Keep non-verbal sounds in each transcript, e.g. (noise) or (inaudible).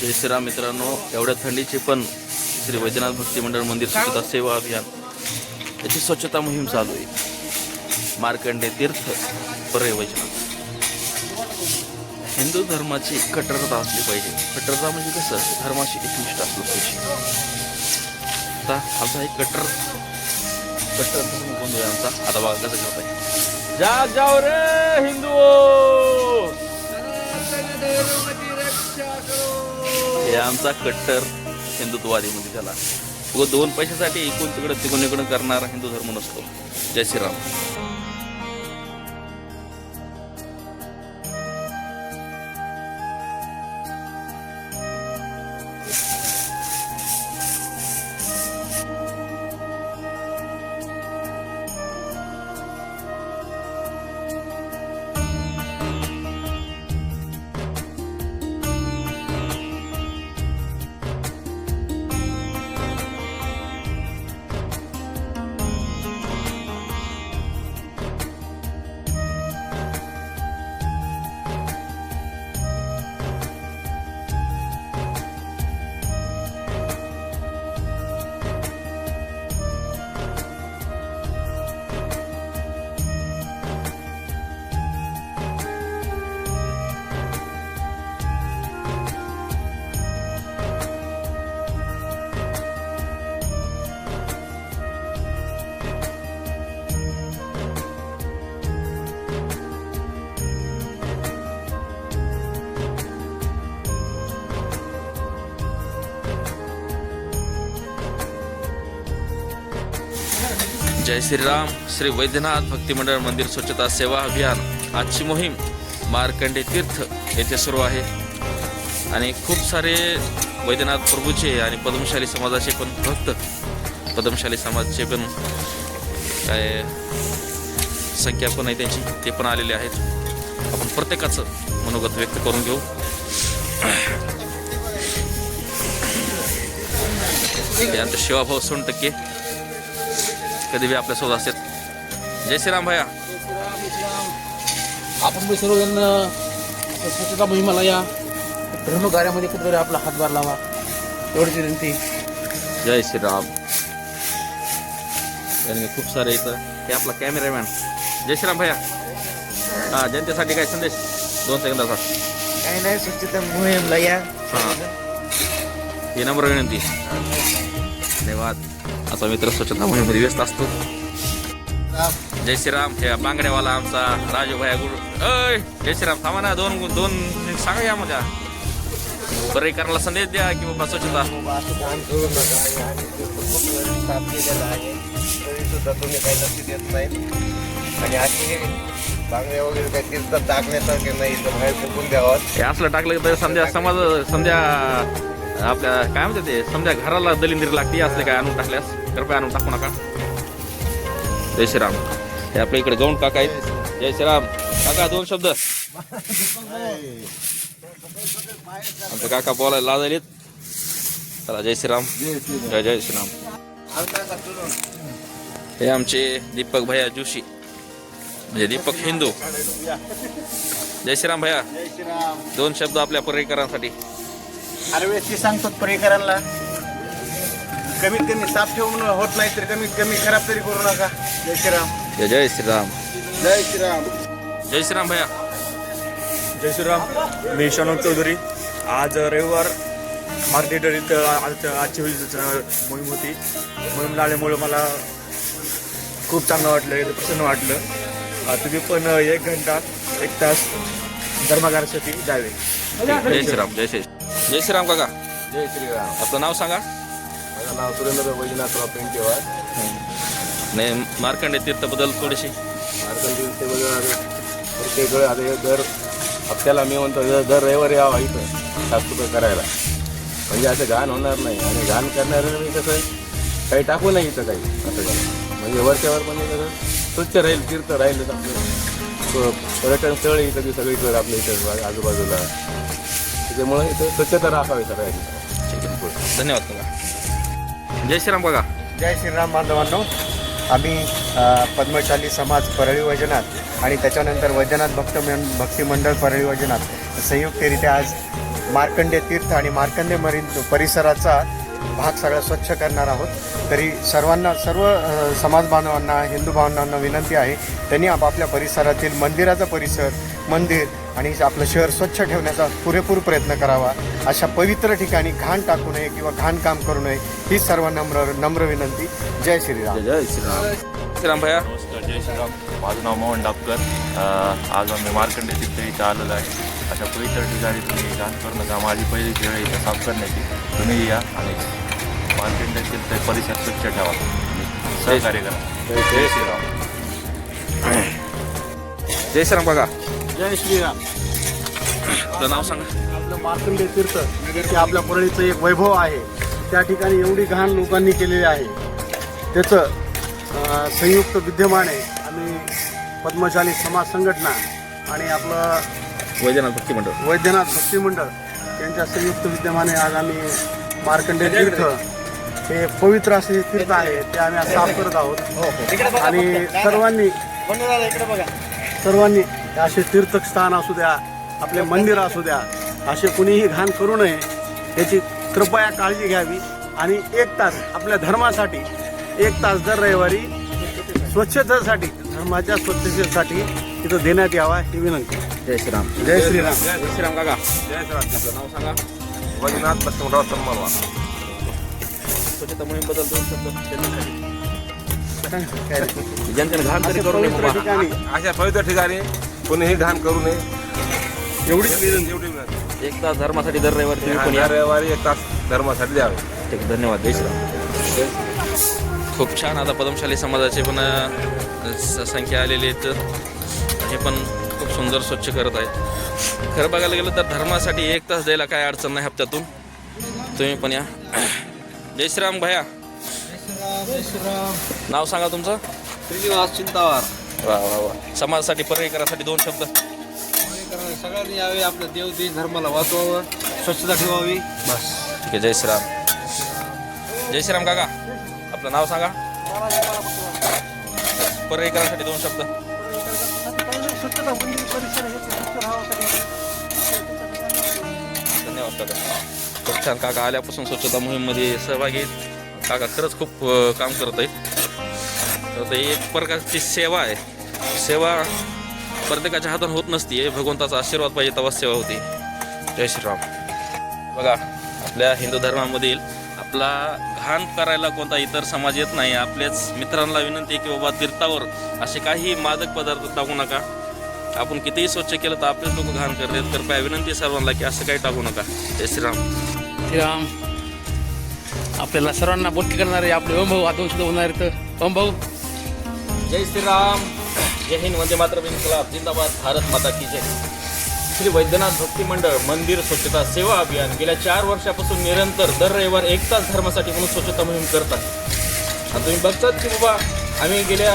जय श्रीराम मित्रांनो एवढ्या थंडीचे पण श्री वैद्यनाथ भक्ती मंडळ मंदिर स्वच्छता सेवा अभियान याची स्वच्छता मोहीम चालू आहे. मार्कंडे तीर्थ पर्य वैजनाथ. हिंदू धर्माची कट्टरता असली पाहिजे. कट्टरता म्हणजे कसं? धर्माशी एकनिष्ठ असलं पाहिजे. आता आमचा एक कट्टर कट्टर धर्म कोण आमचा. आता बघा कसं करत आहे जा जाओ रे हिंदू हे आमचा कट्टर हिंदुत्ववादी म्हणजे त्याला दोन पैशासाठी एकूण तिकडं तिकडून इकडून करणारा हिंदू धर्म नसतो. जय श्रीराम. जय श्रीराम. श्री वैद्यनाथ भक्ती मंडळ मंदिर स्वच्छता सेवा अभियान. आजची मोहीम मार्कंडे तीर्थ येथे सुरू आहे. आणि खूप सारे वैद्यनाथ प्रभूचे आणि पद्मशाली समाजाचे पण भक्त पद्मशाली समाजाचे पण काय संख्या पण आहे त्यांची ते पण आलेले आहेत. आपण प्रत्येकाचं मनोगत व्यक्त करून घेऊ. त्यानंतर शिवाभाव शिवाभाऊ सोन टक्के कधी बी आपल्यासोबत असतात जय श्रीराम भैया. आपण पण सर्वजण स्वच्छता मोहिमाला या. धर्मकार्यामध्ये कुठेतरी आपला हातभार लावा. एवढीच विनंती. जय श्रीराम. आणि खूप सारे इथं हे आपला कॅमेरामॅन जय श्रीराम भैया. हा जनतेसाठी काय संदेश? दोन सेकंदाचा. काही नाही स्वच्छता मोहीमला या. हाँ. ही नम्र विनंती. धन्यवाद. असा मित्र स्वच्छता मोहिमेमध्ये व्यस्त असतो. जय श्रीराम हे बांगड्यावाला आमचा राजू भाया गुरु. अय जय श्रीराम थांबा ना दोन दोन सांगा या माझ्या बरं करायला संदेश द्या की बाबा स्वच्छता. आणि असे तुम्ही काही लक्ष देत नाही आणि बांगड्या वगैरे काही तीर्थात टाकण्यासारखे नाही तर बाहेर फुकून द्यावं हे असलं टाकलं तर समजा समाज समजा आपल्या काय म्हणते ते समजा घराला दलिंद्री लागते असले काय आणून टाकल्यास? कृपया आणून टाकू नका. जय श्रीराम. हे आपल्या इकडे गौंड काका आहेत. जय श्रीराम. काका दोन शब्द. आमचे काका बोलायला लाजायलेत. चला जय श्रीराम. जय जय श्रीराम. हे आमचे दीपक भैया जोशी. म्हणजे दीपक हिंदू. जय श्रीराम भैया. दोन शब्द आपल्या पर्यटकांसाठी अरे वेळेस सांगतो पर्यकरांना कमीत कमी साफ ठेवून होत नाही तर कमीत कमी खराब तरी करू नका. जय श्रीराम. जय जय श्रीराम. जय श्रीराम. जय श्रीराम भैया. जय श्रीराम. मी शनोक चौधरी. आज रविवार मार्केट आज आजची मोहीम होती. मोहीम आल्यामुळं मला खूप चांगलं वाटलं एकदम प्रसन्न वाटलं. तुम्ही पण एक घंटा एक तास धर्मकारासाठी जावे. जय श्रीराम जय श्री जय श्रीराम काका. जय श्रीराम. आपलं नाव सांगा. माझं नाव सुरेंद्र वैजनाथराव पेंटेवार. नाही मार्कंडे तीर्थबद्दल थोडीशी. मार्कंडी वगैरे प्रत्येक आता हे दर हप्त्याला मी म्हणतो दर- दर रविवारी यावा इथं. साफसफाई करायला. म्हणजे असं घाण होणार नाही. आणि घाण करणाऱ्याने कसं आहे, काही टाकू नाही इथं काही. असं काही. म्हणजे वरच्यावर म्हणजे कसं स्वच्छ राहील तीर्थ राहील आपलं. पर्यटन स्थळ इथं सगळीकडे आपल्या इथं आजूबाजूला. त्याच्यामुळे इथं स्वच्छता राखावी सगळ्यांनी. ठीक आहे धन्यवाद काका जय श्रीराम काका जय श्रीराम बांधवांनो. आम्ही अ, पद्मशाली समाज परळी वैजनाथ आणि त्याच्यानंतर वैजनाथ भक्त भक्ती मंडळ परळी वैजनाथ संयुक्तरित्या आज मार्कंडे तीर्थ आणि मार्कंडे मरीन परिसराचा भाग सगळा स्वच्छ करणार आहोत. तरी सर्वांना सर्व अ, समाज बांधवांना हिंदू बांधवांना विनंती आहे त्यांनी आपापल्या परिसरातील मंदिराचा परिसर मंदिर आणि आपलं शहर स्वच्छ ठेवण्याचा पुरेपूर प्रयत्न करावा. अशा पवित्र ठिकाणी घाण टाकू नये किंवा घाण काम करू नये ही सर्व नम्र नम्र विनंती. जय श्रीराम. जय श्रीराम. श्रीराम भैया. नमस्कार जय श्रीराम. माझं नाव मोहन डापकर. आज आम्ही मार्कंडे तीर्थ इथं आलेलो आहे. अशा पवित्र ठिकाणी तुम्ही घाण करू नका माझी पहिली वेळ आहे इथं साफ करण्याची. तुम्ही या आणि मार्कंडे तीर्थ परिसर स्वच्छ ठेवा. सहकार्य करा. जय श्रीराम. जय श्रीराम. काका जय श्रीराम. आपलं नाव सांगा. आपलं मार्कंडे तीर्थ हे आपल्या परळीचं एक वैभव आहे. त्या ठिकाणी एवढी घाण लोकांनी केलेली आहे. त्याचं अं, संयुक्त विद्यमाने आम्ही पद्मशाली समाज संघटना आणि आपलं वैद्यनाथ भक्ती मंडळ. वैद्यनाथ भक्ती मंडळ यांच्या संयुक्त विद्यमाने आज आम्ही मार्कंडे तीर्थ हे पवित्र असे तीर्थ आहे ते आम्ही आज साफ करत आहोत. आणि सर्वांनी सर्वांनी असे तीर्थस्थान असू द्या आपले मंदिर असू द्या असे कुणीही घाण करू नये याची कृपया काळजी घ्यावी. आणि एक तास आपल्या धर्मासाठी एक तास दर रविवारी स्वच्छतेसाठी धर्माच्या स्वच्छतेसाठी तिथं देण्यात यावा ही विनंती. जय श्रीराम. जय श्रीराम. जय श्रीराम काका. जय श्रीराम. आपलं नाव सांगा. वैजनाथ पश्चिमराव सन्मानवा स्वच्छता मोहीमबद्दल दोन शब्द? जनतेने घाण तरी करू नये. पवित्र बाबा. ठिकाणी. अशा पवित्र ठिकाणी कोणीही घाण करू नये. एवढीच एवढी एवढी विनंती. एक तास धर्मासाठी दर रविवारी तुम्ही पण या? रविवारी एक तास धर्मासाठी द्यावे. ठीक आहे धन्यवाद. जय श्रीराम. खूप छान. आता पदमशाली समाजाचे पण अ, स- संख्या आलेली आहेत. हे पण खूप सुंदर स्वच्छ करत आहेत. खरं बघायला गेलं तर धर्मासाठी एक तास द्यायला काय अडचण नाही हप्त्यातून. तुम्ही पण या. जय श्रीराम भया. नाव सांगा तुमचं. श्रीनिवास चिंतावार. वा वा वा. समाजासाठी पर्याय करासाठी दोन शब्द. सगळ्यांनी यावे आपल्या देव देश धर्माला वाचवावं स्वच्छता ठेवावी. बस. ठीक आहे जय श्रीराम. जय श्रीराम काका. आपलं नाव सांगा. पर्याय करासाठी दोन शब्द. धन्यवाद काका. खूप छान काका आल्यापासून स्वच्छता मोहीममध्ये सहभागी काका खरंच खूप काम करत आहेत तर ते एक प्रकारची सेवा आहे. सेवा प्रत्येकाच्या हातून होत नसते हे भगवंताचा आशीर्वाद पाहिजे तेव्हा सेवा होती. जय श्रीराम. बघा आपल्या हिंदू धर्मामधील आपला घाण करायला कोणता इतर समाज येत नाही. आपल्याच मित्रांना विनंती आहे की बाबा तीर्थावर असे काही मादक पदार्थ टाकू नका. आपण कितीही स्वच्छ केलं तर आपलेच लोक घाण करतात. कृपया विनंती सर्वांना की असं काही टाकू नका. जय श्रीराम. श्रीराम. आपल्याला सर्वांना बोलकी करणारे आपले ओम भाऊ आता सुद्धा होणार तर ओम भाऊ. जय श्रीराम. जय हिंद वंदे मातरम इन्कलाब जिंदाबाद भारत माता की जय. श्री वैद्यनाथ भक्ती मंडळ मंदिर स्वच्छता सेवा अभियान गेल्या चार वर्षापासून निरंतर दर रविवार एक तास धर्मासाठी म्हणून स्वच्छता मोहीम करतात आता तुम्ही बघतात की बाबा आम्ही गेल्या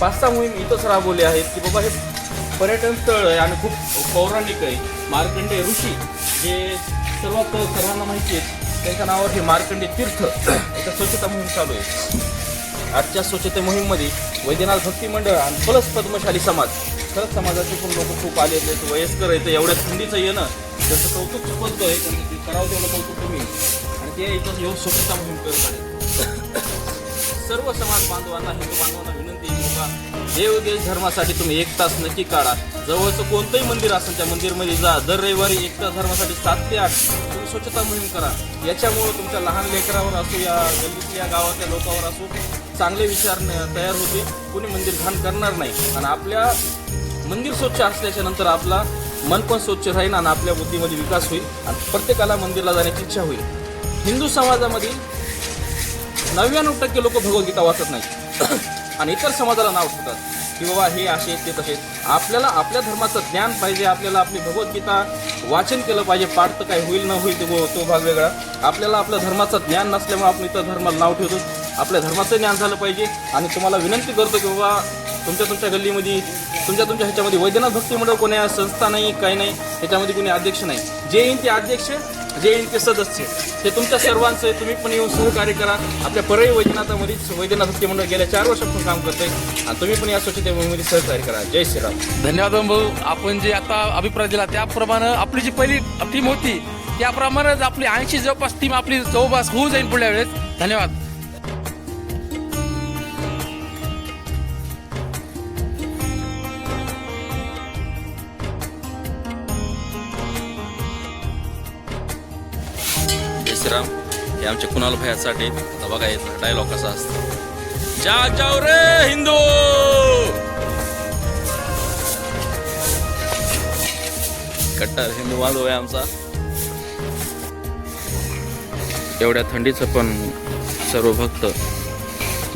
पाच सहा मोहीम इथंच राबवले आहेत की बाबा हे पर्यटन स्थळ आहे आणि खूप पौराणिक आहे. मार्कंडे ऋषी जे सर्वात सर्वांना माहिती आहेत त्यांच्या नावावर हे मार्कंडे तीर्थ (clears throat) इथं स्वच्छता मोहीम चालू आहे. आजच्या स्वच्छते मोहीममध्ये वैद्यनाथ भक्ती मंडळ आणि प्लस पद्मशाली समाज खरंच समाजाचे पण लोक खूप आले आहेत. वयस्कर येतं एवढ्या थंडीचं येणं त्याचं कौतुक चुकवतो आहे करावं तेवढं कौतुक तुम्ही आणि ते इथं येऊन स्वच्छता मोहीम करत आहेत. सर्व समाज बांधवांना हिंदू बांधवांना विनंती आहे बाबा देव देश धर्मासाठी तुम्ही एक तास नक्की काढा. जवळचं कोणतंही मंदिर असेल त्या मंदिरमध्ये जा. दर रविवारी एक तास धर्मासाठी सात ते आठ तुम्ही स्वच्छता मोहीम करा. याच्यामुळं तुमच्या लहान लेकरावर असो या गल्लीतल्या गावातल्या लोकांवर असो चांगले विचार तयार होते. कोणी मंदिर घाण करणार नाही. आणि आपल्या मंदिर स्वच्छ असल्याच्या नंतर आपला मन पण स्वच्छ राहील आणि आपल्या बुद्धीमध्ये विकास होईल आणि प्रत्येकाला मंदिरला जाण्याची इच्छा होईल. हिंदू समाजामधील नव्याण्णव टक्के लोक भगवद्गीता वाचत नाही (clears throat) आणि इतर समाजाला नाव ठेवतात. की बाबा हे असे ते तसेच आपल्याला आपल्या धर्माचं ज्ञान पाहिजे आपल्याला आपली भगवद्गीता वाचन केलं पाहिजे. पाठ तर काय होईल न होईल तो भाग वेगळा. आपल्याला आपल्या धर्माचं ज्ञान नसल्यामुळे आपण इतर धर्माला नाव ठेवतो. आपल्या धर्माचं ज्ञान झालं पाहिजे. आणि तुम्हाला विनंती करतो की बाबा तुमच्या तुमच्या गल्लीमध्ये तुमच्या तुमच्या ह्याच्यामध्ये वैद्यनाथ भक्ती मंडळ कोणी संस्था नाही काही नाही ह्याच्यामध्ये कोणी अध्यक्ष नाही. जे येईन ते अध्यक्ष जे येईल ते सदस्य. हे तुमच्या सर्वांचं आहे. तुम्ही पण येऊन सहकार्य करा. आपल्या परळी वैद्यनाथामध्ये वैद्यनाथ भक्ती मंडळ गेल्या चार वर्षापासून काम करते आणि तुम्ही पण या स्वच्छते मोहिमेमध्ये सहकार्य करा. जय श्रीराम. धन्यवाद भाऊ आपण जे आता अभिप्राय दिला त्याप्रमाणे आपली जी पहिली टीम होती त्याप्रमाणेच आपली ऐंशी जवळपास टीम आपली जवळपास होऊ जाईल पुढल्या वेळेस. धन्यवाद. विश्राम हे आमचे कुणाल भयासाठी? आता बघा येत डायलॉग कसा असतो. जा जाव रे हिंदू! कट्टर हिंदू बांधव आहे आमचा. एवढ्या थंडीचं पण सर्व भक्त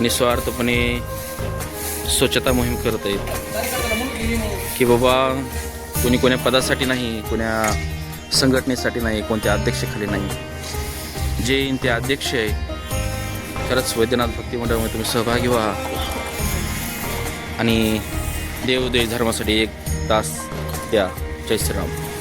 निस्वार्थपणे स्वच्छता मोहीम करत आहेत. की बाबा कोणी कोण्या पदासाठी नाही कोण्या संघटनेसाठी नाही कोणत्या अध्यक्षाखाली नाही. जे इन ते अध्यक्ष आहे. खरंच वैद्यनाथ भक्ती मंडळामध्ये तुम्ही सहभागी व्हा. आणि देवदेव धर्मासाठी एक तास द्या. जय श्रीराम.